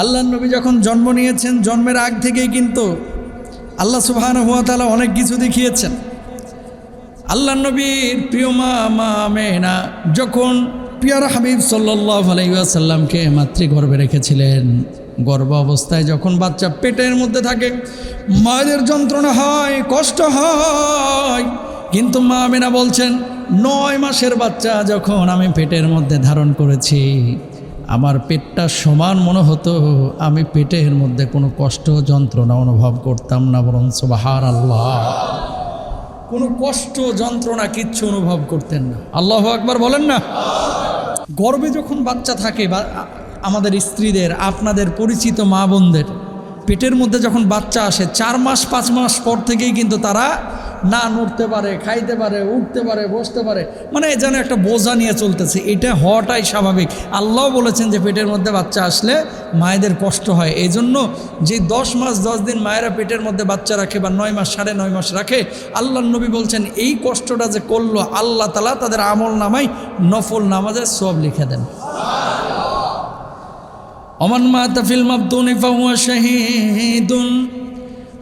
আল্লাহ নবী যখন জন্ম নিয়েছেন, জন্মের আগ থেকেই কিন্তু আল্লাহ সুবহান হুয়া তালা অনেক কিছু দেখিয়েছেন। আল্লাহ নবীর প্রিয় মা মা মেনা যখন পিয়ার হাবিব সাল্লাহ আলাইসাল্লামকে মাতৃগর্ভে রেখেছিলেন, গর্ভ অবস্থায় যখন বাচ্চা পেটের মধ্যে থাকে মায়ের যন্ত্রণা হয়, কষ্ট হয়, কিন্তু মা মেনা বলছেন, নয় মাসের বাচ্চা যখন আমি পেটের মধ্যে ধারণ করেছি। আমার পেটটা সমান মনে হতো, আমি পেটের মধ্যে কোনো কষ্ট, যন্ত্রণা অনুভব করতাম না, বরং সুবাহার আল্লাহ কোনো কষ্ট, যন্ত্রণা কিচ্ছু অনুভব করতেন না। আল্লাহ একবার বলেন না? গর্বে যখন বাচ্চা থাকে, বা আমাদের স্ত্রীদের, আপনাদের পরিচিত মা বোনদের, পেটের মধ্যে যখন বাচ্চা আসে, চার মাস, পাঁচ মাস পর থেকেই কিন্তু তারা না নড়তে পারে, খাইতে পারে, উঠতে পারে, বসতে পারে মানে যেন একটা বোঝা নিয়ে চলতেছে। এটা হওয়াটাই স্বাভাবিক। আল্লাহ বলেছেন যে পেটের মধ্যে বাচ্চা আসলে মায়েদের কষ্ট হয়। এই জন্য যে দশ মাস, দশ দিন মায়েরা পেটের মধ্যে বাচ্চা রাখে বা নয় মাস, সাড়ে নয় মাস রাখে আল্লাহ নবী বলছেন, এই কষ্টটা যে করল আল্লাহ তালা তাদের আমল নামাই নফল নামাজের সব লিখে দেন। অমান মা তাফিল মাবদুন ইফাহুয়া শাহিদুন।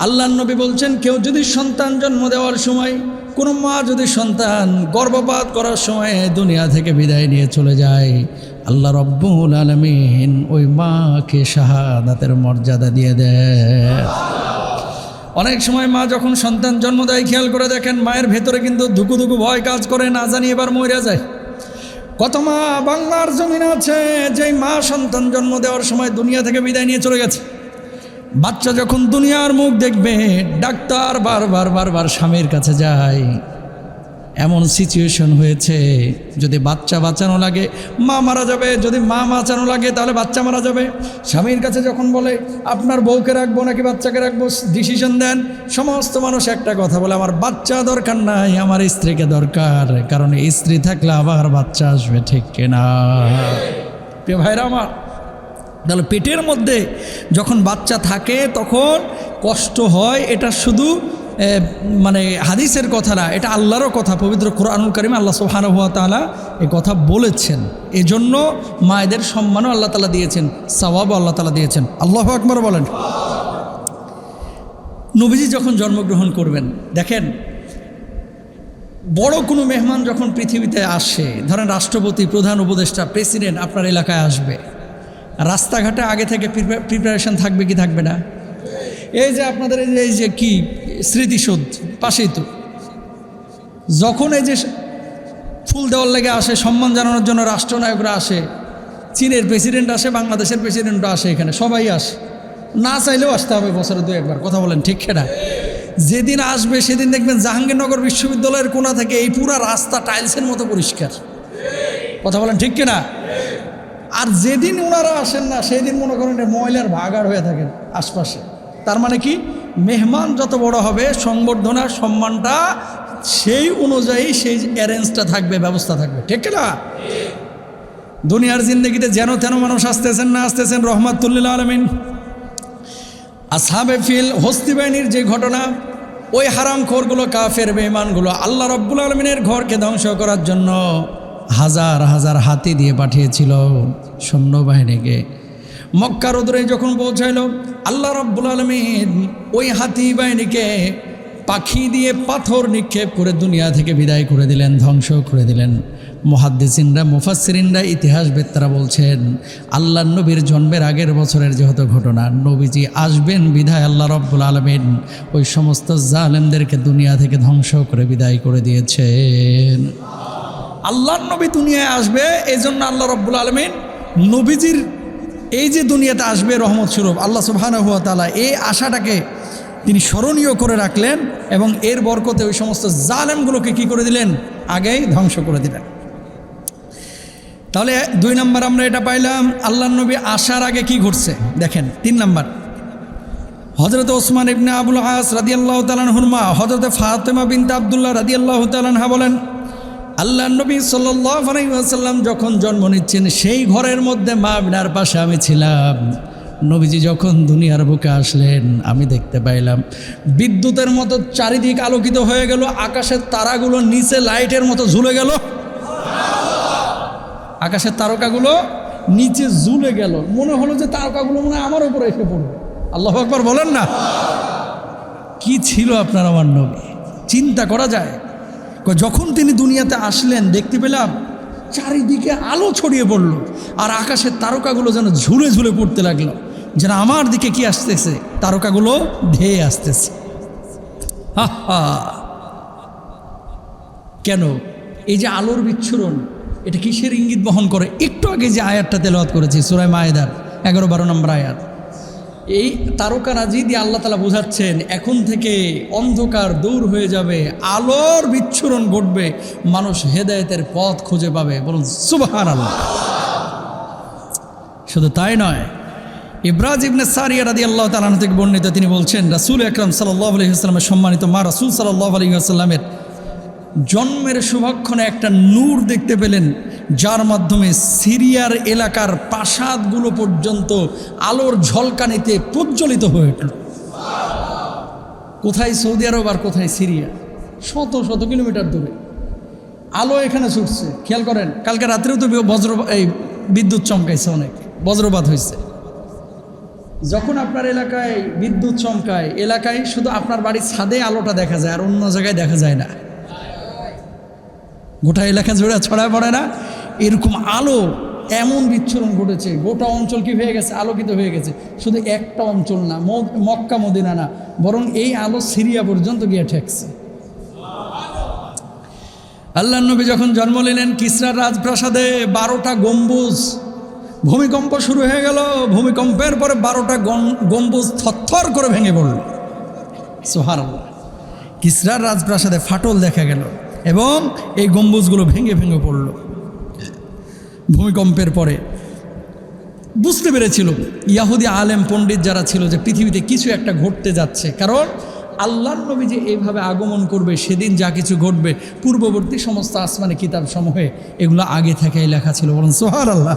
আল্লাহ নবী বলছেন, কেউ যদি সন্তান জন্ম দেওয়ার সময়, কোনো মা যদি সন্তান গর্ভপাত করার সময় দুনিয়া থেকে বিদায় নিয়ে চলে যায়, আল্লাহ রব্বুল আলমিন ওই মাকে শাহাদাতের মর্যাদা দিয়ে দেয়। অনেক সময় মা যখন সন্তান জন্ম দেয়, খেয়াল করে দেখেন মায়ের ভেতরে কিন্তু ধুকু ধুকু ভয় কাজ করে, না জানি এবার মরে যায়। কত মা বাংলার জমিন আছে, যেই মা সন্তান জন্ম দেওয়ার সময় দুনিয়া থেকে বিদায় নিয়ে চলে গেছে। বাচ্চা যখন দুনিয়ার মুখ দেখবে, ডাক্তার বারবার বারবার স্বামীর কাছে যায়। এমন সিচুয়েশন হয়েছে, যদি বাচ্চা বাঁচানো লাগে, মা মারা যাবে, যদি মা বাঁচানো লাগে, তাহলে বাচ্চা মারা যাবে। স্বামীর কাছে যখন বলে, আপনার বউকে রাখব নাকি বাচ্চাকে রাখব? ডিসিশন দেন। সমস্ত মানুষ একটা কথা বলে, আমার বাচ্চা দরকার নাই, আমার স্ত্রীকে দরকার। কারণ স্ত্রী থাকলে আবার বাচ্চা আসবে ঠিক কিনা? প্রিয় ভাইরা আমার তাহলে পেটের মধ্যে যখন বাচ্চা থাকে, তখন কষ্ট হয়। এটা শুধু মানে হাদিসের কথা না, এটা আল্লাহরও কথা। পবিত্র কোরআনুল করিম আল্লাহ সোহান হুয়া তালা এ কথা বলেছেন। এজন্য মায়েদের সম্মানও আল্লাহ তালা দিয়েছেন, সওয়াবও আল্লাহ তালা দিয়েছেন। আল্লাহ আকবর বলেন। নবীজি যখন জন্মগ্রহণ করবেন, দেখেন, বড় কোনো মেহমান যখন পৃথিবীতে আসে, ধরেন রাষ্ট্রপতি, প্রধান উপদেষ্টা, প্রেসিডেন্ট আপনার এলাকায় আসবে রাস্তাঘাটে আগে থেকে প্রিপারেশন থাকবে কি থাকবে না? এই যে আপনাদের এই যে এই যে কি, স্মৃতিসৌধ, পাশেই তো। যখন এই যে ফুল দেওয়ার লেগে আসে, সম্মান জানানোর জন্য রাষ্ট্রনায়করা আসে, চীনের প্রেসিডেন্ট আসে, বাংলাদেশের প্রেসিডেন্টও আসে এখানে, সবাই আসে। না চাইলেও আসতে হবে বছরে দু একবার কথা বলেন ঠিক খেটা যেদিন আসবে সেদিন দেখবেন জাহাঙ্গীরনগর বিশ্ববিদ্যালয়ের কোনা থেকে এই পুরা রাস্তা টাইলসের মতো পরিষ্কার। কথা বলেন ঠিক কিনা আর যেদিন ওনারা আসেন না সেই দিন মনে করেন ময়লার ভাগার হয়ে থাকেন আশপাশে। তার মানে কি? মেহমান যত বড় হবে সংবর্ধনা সম্মানটা সেই অনুযায়ী সেই অ্যারেঞ্জটা থাকবে, ব্যবস্থা থাকবে। ঠিক না দুনিয়ার জিন্দগিতে যেন তেন মানুষ আসতেছেন না আসতেছেন, রহমাতুল্লিল আলমিন। আসহাবে ফিল হস্তি বাহিনীর যে ঘটনা, ওই হারাম খোরগুলো, কাফের বেমানগুলো আল্লাহ রব্বুল আলমিনের ঘরকে ধ্বংস করার জন্য হাজার হাজার হাতি দিয়ে পাঠিয়েছিল। সৈন্যবাহিনীকে। মক্কার উদরে যখন পৌঁছাইল, আল্লাহ রব্বুল আলমিন ওই হাতি বাহিনীকে পাখি দিয়ে পাথর নিক্ষেপ করে দুনিয়া থেকে বিদায় করে দিলেন, ধ্বংস করে দিলেন। মহাদ্দিসিনরা মুফাসিরিনরা ইতিহাসবেত্তারা বলছেন আল্লাহ নবীর জন্মের আগের বছরের যেহেতু ঘটনা, নবীজি আসবেন বিধায় আল্লাহ রব্বুল আলমিন ওই সমস্ত জালেমদেরকে দুনিয়া থেকে ধ্বংস করে বিদায় করে দিয়েছেন। আল্লাহর নবী দুনিয়ায় আসবে এই জন্য আল্লাহ রব্বুল আলমিন নবীজির এই যে দুনিয়াতে আসবে রহমত স্বরূপ, আল্লাহ সুবহান হুয়া তালা এই আশাটাকে তিনি স্মরণীয় করে রাখলেন এবং এর বরকতে ওই সমস্ত জালেমগুলোকে কি করে দিলেন? আগেই ধ্বংস করে দিলেন। তাহলে দুই নম্বর আমরা এটা পাইলাম আল্লাহ নবী আসার আগে কি ঘটছে? দেখেন, তিন নম্বর। হজরত ওসমান ইবনে আবুল হাস রাদিয়াল্লাহ তালান হুরমা হজরত ফাতেমা বিনতে আবদুল্লাহ রাদিয়াল্লাহ তালানহা বলেন আল্লাহ নবী সাল্লাম যখন জন্ম নিচ্ছেন, সেই ঘরের মধ্যে মা বিনার পাশে আমি ছিলাম। নবীজি যখন দুনিয়ার বুকে আসলেন, আমি দেখতে পাইলাম, বিদ্যুতের মতো চারিদিক আলোকিত হয়ে গেল, আকাশের তারাগুলো নিচে লাইটের মতো ঝুলে গেল। আকাশের তারকাগুলো নিচে ঝুলে গেল। মনে হলো যে তারকাগুলো মনে আমার উপরে এসে পড়বে। আল্লাহ একবার বলেন না। কি ছিল আপনার আমার নবী? চিন্তা করা যায়। যখন তিনি দুনিয়াতে আসলেন, দেখতে পেলাম চারিদিকে আলো ছড়িয়ে পড়ল আর আকাশের তারকাগুলো যেন ঝুলে ঝুলে পড়তে লাগল। যেন আমার দিকে কি আসতেছে? তারকাগুলো ধেয়ে আসতেছে। হা। কেন? এই যে আলোর বিচ্ছুরণ, এটা কিসের ইঙ্গিত বহন করে? একটু আগে যে আয়াতটা তেলাওয়াত করেছি, সুরায় মায়েদার এগারো বারো নম্বর আয়াত। এই তারকারাজি দিয়ে আল্লাহ তালা বোঝাচ্ছেন, এখন থেকে অন্ধকার দূর হয়ে যাবে, আলোর বিচ্ছুরণ ঘটবে, মানুষ হেদায়েতের পথ খুঁজে পাবে। বলুন সুবাহার আল্লাহ শুধু তাই নয় ইব্রাজ ইবনে সারিয়া রাদি আল্লাহ তালান থেকে বর্ণিত তিনি বলছেন, রাসুল আকরম সাল্লাহ আলহিহাস্লামের সম্মানিত মা রাসুল সাল্লাহ আলহিহাস্লামের জন্মের শুভক্ষণে একটা নূর দেখতে পেলেন, যার মাধ্যমে সিরিয়ার এলাকার প্রাসাদগুলো পর্যন্ত আলোর ঝলকানিতে প্রজ্বলিত হয়ে উঠল। কোথায় সৌদি আরব আর কোথায় সিরিয়া? শত শত কিলোমিটার দূরে। আলো এখানে ছুটছে, খেয়াল করেন, কালকে রাত্রেও তো বজ্র, এই বিদ্যুৎ চমকাইছে অনেক, বজ্রপাত হয়েছে যখন আপনার এলাকায় বিদ্যুৎ চমকায়, এলাকায় শুধু আপনার বাড়ির ছাদে আলোটা দেখা যায় আর অন্য জায়গায় দেখা যায় না। গোটা এলাকা জুড়ে ছড়ায় পড়ে না। এরকম আলো, এমন বিচ্ছুরণ ঘটেছে। গোটা অঞ্চল কি হয়ে গেছে? আলোকিত হয়ে গেছে। শুধু একটা অঞ্চল না মক্কা, মদিনা না, বরং এই আলো সিরিয়া পর্যন্ত গিয়ে ঠেকছে। আল্লাহ নবী যখন জন্ম নিলেন কিসরার রাজপ্রাসাদে, বারোটা গম্বুজ। ভূমিকম্প শুরু হয়ে গেল। ভূমিকম্পের পরে বারোটা গম্বুজ থরথর করে ভেঙে পড়ল। সোহার কিসরার রাজপ্রাসাদে ফাটল দেখা গেল। এবং এই গম্বুজগুলো ভেঙে ভেঙে পড়ল। ভূমিকম্পের পরে। বুঝতে পেরেছিল ইয়াহুদি আলেম পণ্ডিত যারা ছিল যে পৃথিবীতে কিছু একটা ঘটতে যাচ্ছে। কারণ আল্লাহর নবী যে এইভাবে আগমন করবে, সেদিন যা কিছু ঘটবে, পূর্ববর্তী সমস্ত আসমানে কিতাব সমূহে এগুলো আগে থেকেই লেখা ছিল বলুন সোহার আল্লাহ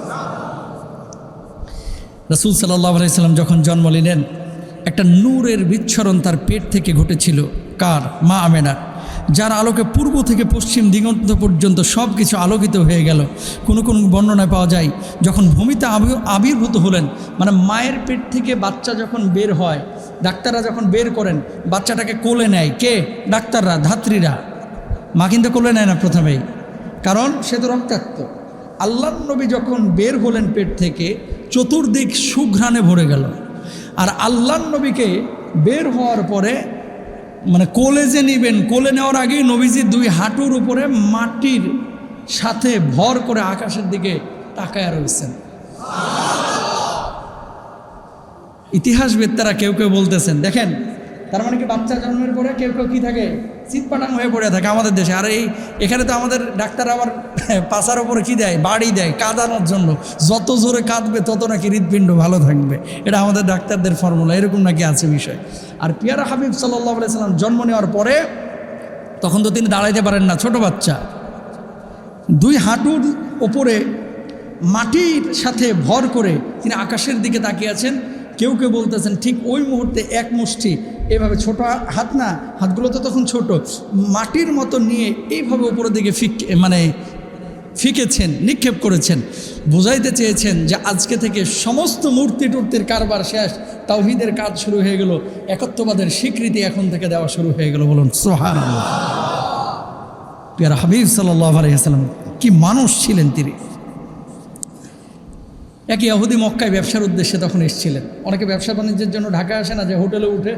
রসুল সাল্লাহ আলাইসাল্লাম যখন জন্ম নিলেন, একটা নূরের বিচ্ছরণ তার পেট থেকে ঘটেছিল। কার? মা আমেনার। যার আলোকে পূর্ব থেকে পশ্চিম দিগন্ত পর্যন্ত সব কিছু আলোকিত হয়ে গেল। কোনো কোনো বর্ণনায় পাওয়া যায়, যখন ভূমিতে আবি- আবির্ভূত হলেন মানে মায়ের পেট থেকে বাচ্চা যখন বের হয়, ডাক্তাররা যখন বের করেন, বাচ্চাটাকে কোলে নেয়। কে? ডাক্তাররা, ধাত্রীরা। মা কিন্তু কোলে নেয় না প্রথমেই। কারণ সে তো রক্তাক্ত। আল্লাহ নবী যখন বের হলেন পেট থেকে, চতুর্দিক সুঘ্রাণে ভরে গেল। আর আল্লাহ নবীকে বের হওয়ার পরে মানে কোলে যে নিবেন, কোলে নেওয়ার আগেই নবীজি দুই হাঁটুর উপরে মাটির সাথে ভর করে আকাশের দিকে তাকায় রয়েছেন। ইতিহাসবেত্তারা কেউ কেউ বলতেছেন, দেখেন তার মানে কি বাচ্চা জন্মের পরে কেউ কেউ কি থাকে? চিৎপাটাং হয়ে পড়ে থাকে আমাদের দেশে। আর এই এখানে তো আমাদের ডাক্তার আবার পাশার ওপরে কী দেয়? বাড়ি দেয় কাঁদানোর জন্য। যত জোরে কাঁদবে, তত নাকি হৃৎপিণ্ড ভালো থাকবে। এটা আমাদের ডাক্তারদের ফর্মুলা এরকম নাকি আছে বিষয়। আর পিয়ারা হাবিব সাল্লাহ সাল্লাম জন্ম নেওয়ার পরে তখন তো তিনি দাঁড়াইতে পারেন না, ছোট বাচ্চা। দুই হাঁটুর ওপরে মাটির সাথে ভর করে তিনি আকাশের দিকে তাকিয়ে আছেন। কেউ কেউ বলতেছেন, ঠিক ওই মুহূর্তে এক মুষ্টি এভাবে ছোট হাত না, হাতগুলো তো তখন ছোট, মাটির মতো নিয়ে এইভাবে উপরের দিকে ফিক মানে ফিকেছেন, নিক্ষেপ করেছেন। বোঝাইতে চেয়েছেন যে আজকে থেকে সমস্ত মূর্তি টুর্তির কারবার শেষ, তাওহিদের কাজ শুরু হয়ে গেল, একত্ববাদের স্বীকৃতি এখন থেকে দেওয়া শুরু হয়ে গেল, বলুন সোহান পিয়ারা হাবিব আলাইসাল্লাম কি মানুষ ছিলেন তিনি। এক ইহুদি মক্কায় ব্যবসার উদ্দেশ্যে তখন এসেছিলেন। অনেকে ব্যবসা বাণিজ্যের জন্য ঢাকা আসে না যে হোটেলে উঠে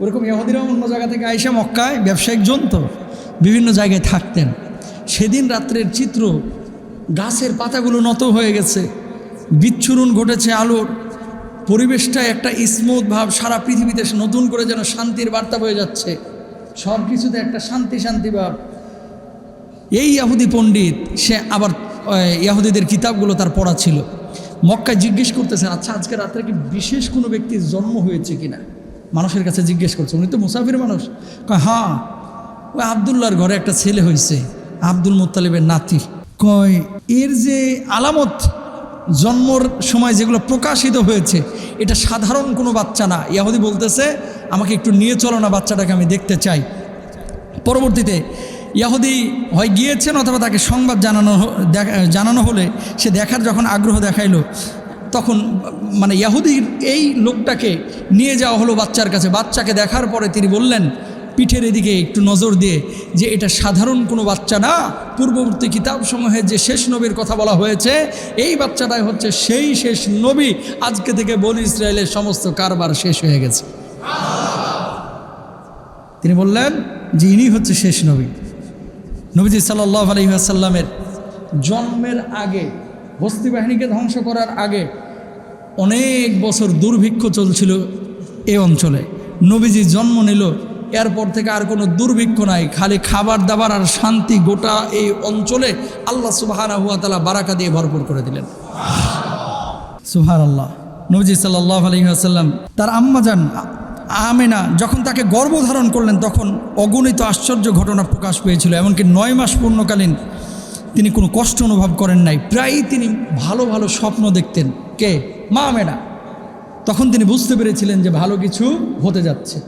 ওরকম ইহুদিরাও অন্য জায়গা থেকে আইসা মক্কায় ব্যবসায়িক জন তো বিভিন্ন জায়গায় থাকতেন। সেদিন রাত্রের চিত্র গাছের পাতাগুলো নত হয়ে গেছে। বিচ্ছুরণ ঘটেছে আলোর। পরিবেশটা একটা স্মুথ ভাব সারা পৃথিবীতে নতুন করে যেন শান্তির বার্তা বয়ে যাচ্ছে। সব কিছুতে একটা শান্তি শান্তি ভাব। এই ইয়াহুদি পণ্ডিত, সে আবার ইয়াহুদিদের কিতাবগুলো তার পড়া ছিল। মক্কায় জিজ্ঞেস করতেছেন আচ্ছা আজকে রাত্রে কি বিশেষ কোনো ব্যক্তির জন্ম হয়েছে কিনা? মানুষের কাছে জিজ্ঞেস করছে, উনি তো মুসাফির মানুষ। কয় হ্যাঁ ওই আবদুল্লাহর ঘরে একটা ছেলে হয়েছে আব্দুল মুত্তালিবের নাতি। কয়, এর যে আলামত, জন্মর সময় যেগুলো প্রকাশিত হয়েছে, এটা সাধারণ কোনো বাচ্চা না। ইয়াহুদি বলতেছে, আমাকে একটু নিয়ে চলো না, বাচ্চাটাকে আমি দেখতে চাই। পরবর্তীতে ইয়াহুদি হয় গিয়েছেন অথবা তাকে সংবাদ জানানো জানানো হলে সে দেখার যখন আগ্রহ দেখাইলো তখন মানে ইয়াহুদির এই লোকটাকে নিয়ে যাওয়া হলো বাচ্চার কাছে। বাচ্চাকে দেখার পরে তিনি বললেন, পিঠের এদিকে একটু নজর দিয়ে যে এটা সাধারণ কোনো বাচ্চা না। পূর্ববর্তী কিতাবসমূহে যে শেষ নবীর কথা বলা হয়েছে, এই বাচ্চাটাই হচ্ছে সেই শেষ নবী। আজকে থেকে বলি ইসরায়েলের সমস্ত কারবার শেষ হয়ে গেছে। তিনি বললেন যে ইনি হচ্ছে শেষ নবী। নবীজি সাল্লাহ আলহিহাসাল্লামের জন্মের আগে, বস্তি বাহিনীকে ধ্বংস করার আগে অনেক বছর দুর্ভিক্ষ চলছিল এ অঞ্চলে। নবীজি জন্ম নিল, এরপর থেকে আর কোনো দুর্ভিক্ষ নাই, খালি খাবার দাবার আর শান্তি গোটা এই অঞ্চলে আল্লাহ সুবাহানা হুয়া তালা বারাকা দিয়ে ভরপুর করে দিলেন। সুহার আল্লাহ নবজি সাল্লাহ আলহিহাসাল্লাম তার আম্মা যান আমেনা যখন তাকে গর্ভধারণ করলেন, তখন অগণিত আশ্চর্য ঘটনা প্রকাশ পেয়েছিল, এমনকি নয় মাস পূর্ণকালীন তিনি কোনো কষ্ট অনুভব করেন নাই। প্রায়ই তিনি ভালো ভালো স্বপ্ন দেখতেন। কে? মা আমেনা তখন তিনি বুঝতে পেরেছিলেন যে ভালো কিছু হতে যাচ্ছে।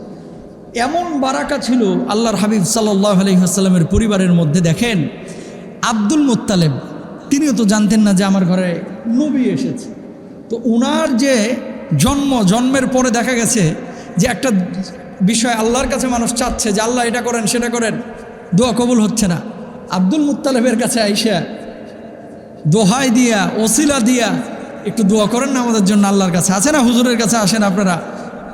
এমন বারাকা ছিল আল্লাহর হাবিব সাল্লাহ আলহিহাস্লামের পরিবারের মধ্যে, দেখেন, আব্দুল মোত্তালেব, তিনিও তো জানতেন না যে আমার ঘরে নবী এসেছে। তো ওনার যে জন্ম, জন্মের পরে দেখা গেছে যে একটা বিষয় আল্লাহর কাছে মানুষ চাচ্ছে যে আল্লাহ এটা করেন, সেটা করেন, দোয়া কবুল হচ্ছে না। আব্দুল মুত্তালেবের কাছে আইসা দোহাই দিয়া, ওসিলা দিয়া একটু দোয়া করেন না আমাদের জন্য আল্লাহর কাছে। আছে না হুজুরের কাছে? আসেন আপনারা।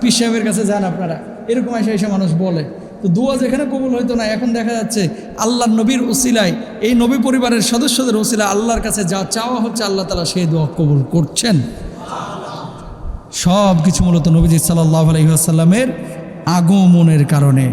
পীর সাহেবের কাছে যান আপনারা। এরকম এসে এসে মানুষ বলে। তো দোয়া যেখানে কবুল হইতো না, এখন দেখা যাচ্ছে আল্লাহর নবীর ওসিলায়, এই নবী পরিবারের সদস্যদের ওসিলা আল্লাহর কাছে যা চাওয়া হচ্ছে আল্লাহ তালা সেই দোয়া কবুল করছেন। সব কিছু মূলত নবীজি সাল্লাহ আলহিহাসাল্লামের আগমনের কারণে।